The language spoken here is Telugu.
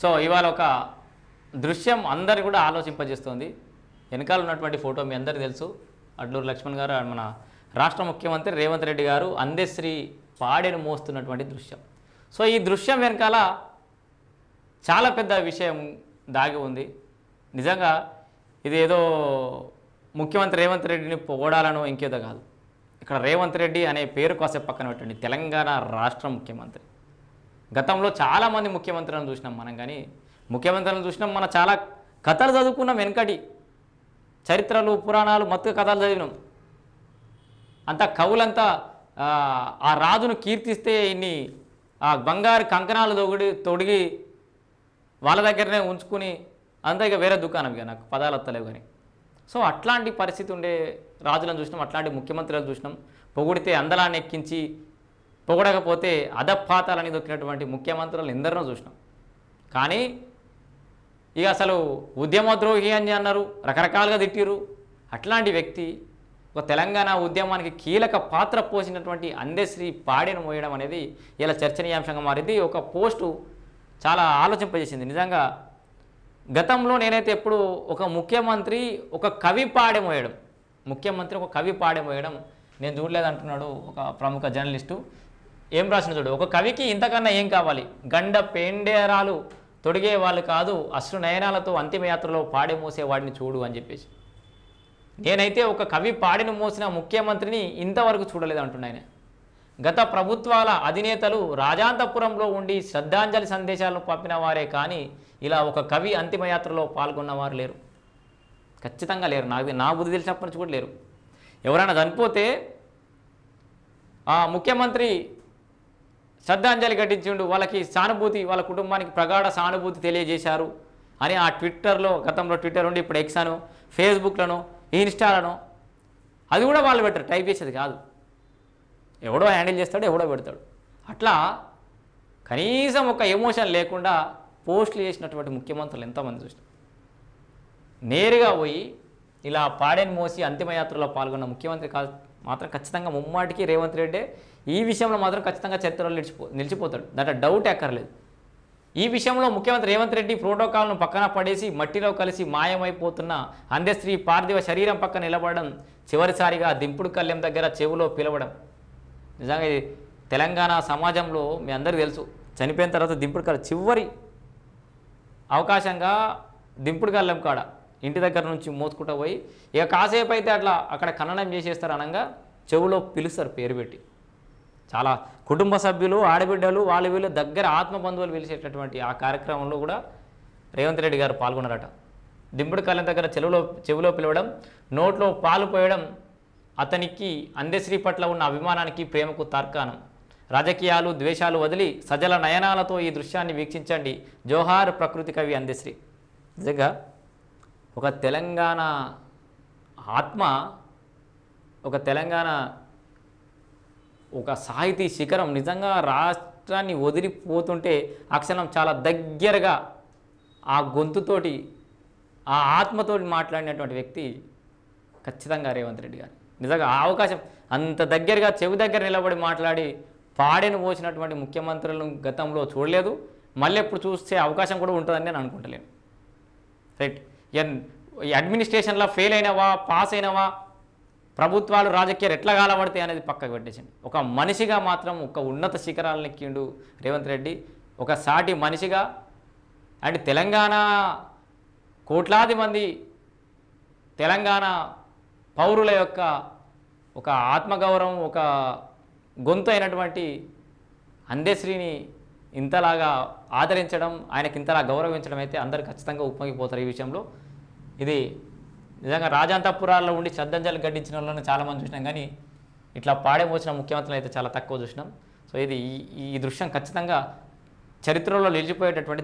సో ఇవాళ ఒక దృశ్యం అందరు కూడా ఆలోచింపజేస్తుంది. వెనకాల ఉన్నటువంటి ఫోటో మీ అందరికీ తెలుసు. అడ్లూరు లక్ష్మణ్ గారు మన రాష్ట్ర ముఖ్యమంత్రి రేవంత్ రెడ్డి గారు అందశ్రీ పాడెను మోస్తున్నటువంటి దృశ్యం. సో ఈ దృశ్యం వెనకాల చాలా పెద్ద విషయం దాగి ఉంది. నిజంగా ఇది ఏదో ముఖ్యమంత్రి రేవంత్ రెడ్డిని పొగడాలనో ఇంకేదో కాదు. ఇక్కడ రేవంత్ రెడ్డి అనే పేరు కాసేపు పక్కన పెట్టండి. తెలంగాణ రాష్ట్ర ముఖ్యమంత్రి. గతంలో చాలామంది ముఖ్యమంత్రులను చూసినాం మనం కానీ ముఖ్యమంత్రులను చూసినాం మన చాలా కథలు చదువుకున్నాం వెనకటి. చరిత్రలు పురాణాలు మత్తు కథలు చదివినాం. అంతా కవులంతా ఆ, రాజును కీర్తిస్తే ఇన్ని ఆ బంగారు కంకణాలు తొగిడి తొడిగి వాళ్ళ దగ్గరనే ఉంచుకుని అంతా ఇక వేరే దుకాణం ఇక నాకు పదాలు వస్తలేవు కానీ. సో అట్లాంటి పరిస్థితి ఉండే రాజులను చూసినాం అట్లాంటి ముఖ్యమంత్రులను చూసినాం. పొగిడితే అందలాన్ని ఎక్కించి పొగడకపోతే అధపాతాలని దొక్కినటువంటి ముఖ్యమంత్రులను ఎందరినో చూసినాం. కానీ ఇక అసలు ఉద్యమద్రోహి అని అన్నారు రకరకాలుగా తిట్టిరు అట్లాంటి వ్యక్తి ఒక తెలంగాణ ఉద్యమానికి కీలక పాత్ర పోసినటువంటి అందశ్రీ పాడెను మోయడం అనేది ఇలా చర్చనీయాంశంగా మారింది. ఒక పోస్టు చాలా ఆలోచింపజేసింది. నిజంగా గతంలో నేనైతే ఎప్పుడు ఒక ముఖ్యమంత్రి ఒక కవి పాడె మోయడం ముఖ్యమంత్రి ఒక కవి పాడె మోయడం నేను చూడలేదు అంటున్నాడు ఒక ప్రముఖ జర్నలిస్టు. ఏం రాసిన చూడు. ఒక కవికి ఇంతకన్నా ఏం కావాలి? గండ పెండేరాలు తొడిగే వాళ్ళు కాదు అశ్రు నయనాలతో అంతిమయాత్రలో పాడి మోసే వాడిని చూడు అని చెప్పేసి. నేనైతే ఒక కవి పాడిన మోసిన ముఖ్యమంత్రిని ఇంతవరకు చూడలేదు అంటున్నాయన గత ప్రభుత్వాల అధినేతలు రాజాంతపురంలో ఉండి శ్రద్ధాంజలి సందేశాలను పంపిన వారే కానీ ఇలా ఒక కవి అంతిమయాత్రలో పాల్గొన్నవారు లేరు. ఖచ్చితంగా లేరు. నాకు నా బుద్ధి తెలిసినప్పటి నుంచి కూడా లేరు. ఎవరైనా చనిపోతే ఆ ముఖ్యమంత్రి శ్రద్ధాంజలి ఘటించిండు. వాళ్ళకి సానుభూతి వాళ్ళ కుటుంబానికి ప్రగాఢ సానుభూతి తెలియజేశారు అని ఆ ట్విట్టర్లో గతంలో ట్విట్టర్ ఉండి ఇప్పుడు ఎక్సాను ఫేస్బుక్లను ఇన్స్టాలను అది కూడా వాళ్ళు పెట్టరు. టైప్ చేసేది కాదు. ఎవడో హ్యాండిల్ చేస్తాడు ఎవడో పెడతాడు. అట్లా కనీసం ఒక ఎమోషన్ లేకుండా పోస్టులు చేసినటువంటి ముఖ్యమంత్రులు ఎంతమంది చూసినాం. నేరుగా పోయి ఇలా పాడెన్ మోసి అంతిమయాత్రలో పాల్గొన్న ముఖ్యమంత్రి కాదు మాత్రం ఖచ్చితంగా ముమ్మాటికి రేవంత్ రెడ్డి ఈ విషయంలో మాత్రం ఖచ్చితంగా చరిత్రలో నిలిచిపో నిలిచిపోతాడు. దాంట్లో డౌట్ ఎక్కర్లేదు. ఈ విషయంలో ముఖ్యమంత్రి రేవంత్ రెడ్డి ప్రోటోకాల్ను పక్కన పడేసి మట్టిలో కలిసి మాయమైపోతున్న అందశ్రీ పార్థివ శరీరం పక్కన నిలబడడం చివరిసారిగా దింపుడు కళ్యం దగ్గర చెవులో పిలవడం. నిజంగా ఇది తెలంగాణ సమాజంలో మీ అందరికీ తెలుసు చనిపోయిన తర్వాత దింపుడు కళ్యం చివరి అవకాశంగా దింపుడు కళ్ళం కాడ ఇంటి దగ్గర నుంచి మోసుకుంటూ పోయి ఇక కాసేపు అయితే అట్లా అక్కడ ఖననం చేసేస్తారు అనగా చెవులో పిలుస్తారు పేరు పెట్టి. చాలా కుటుంబ సభ్యులు ఆడబిడ్డలు వాళ్ళ వీళ్ళు దగ్గర ఆత్మ బంధువులు పిలిచేటటువంటి ఆ కార్యక్రమంలో కూడా రేవంత్ రెడ్డి గారు పాల్గొన్నారట. దింపుడు కళ్ళం దగ్గర చెవులో చెవిలో పిలవడం నోట్లో పాలు పోయడం అతనికి అందశ్రీ పట్ల ఉన్న అభిమానానికి ప్రేమకు తార్కాణం. రాజకీయాలు ద్వేషాలు వదిలి సజల నయనాలతో ఈ దృశ్యాన్ని వీక్షించండి. జోహార్ ప్రకృతి కవి అందశ్రీ నిజంగా ఒక తెలంగాణ ఆత్మ ఒక తెలంగాణ ఒక సాహితీ శిఖరం నిజంగా రాష్ట్రాన్ని వదిలిపోతుంటే అక్షరం చాలా దగ్గరగా ఆ గొంతుతోటి ఆ ఆత్మతోటి మాట్లాడినటువంటి వ్యక్తి ఖచ్చితంగా రేవంత్ రెడ్డి గారు. నిజంగా ఆ అవకాశం అంత దగ్గరగా చెవి దగ్గర నిలబడి మాట్లాడి పాడెను పోసినటువంటి ముఖ్యమంత్రులను గతంలో చూడలేదు. మళ్ళీ ఎప్పుడు చూసే అవకాశం కూడా ఉంటుందని నేను అనుకుంటలేను. రైట్? ఎన్ ఈ అడ్మినిస్ట్రేషన్లో ఫెయిల్ అయినవా పాస్ అయినవా? ప్రభుత్వాలు రాజకీయాలు ఎట్లా కాలబడతాయి అనేది పక్కకు పెట్టేసింది. ఒక మనిషిగా మాత్రం ఒక ఉన్నత శిఖరాలను ఎక్కిండు రేవంత్ రెడ్డి. ఒక సాటి మనిషిగా అండ్ తెలంగాణ కోట్లాది మంది తెలంగాణ పౌరుల యొక్క ఒక ఆత్మగౌరవం ఒక గొంతు అయినటువంటి అందశ్రీని ఇంతలాగా ఆదరించడం ఆయనకి ఇంతలా గౌరవించడం అయితే అందరు ఖచ్చితంగా ఉప్పొంగిపోతారు ఈ విషయంలో. ఇది నిజంగా రాజాంతపురాల్లో ఉండి శ్రద్ధాంజలి గడ్డించిన వాళ్ళని చాలామంది చూసినాం కానీ ఇట్లా పాడేమోసిన ముఖ్యమంత్రులు అయితే చాలా తక్కువ చూసినాం. సో ఇది ఈ ఈ దృశ్యం ఖచ్చితంగా చరిత్రలో నిలిచిపోయేటటువంటి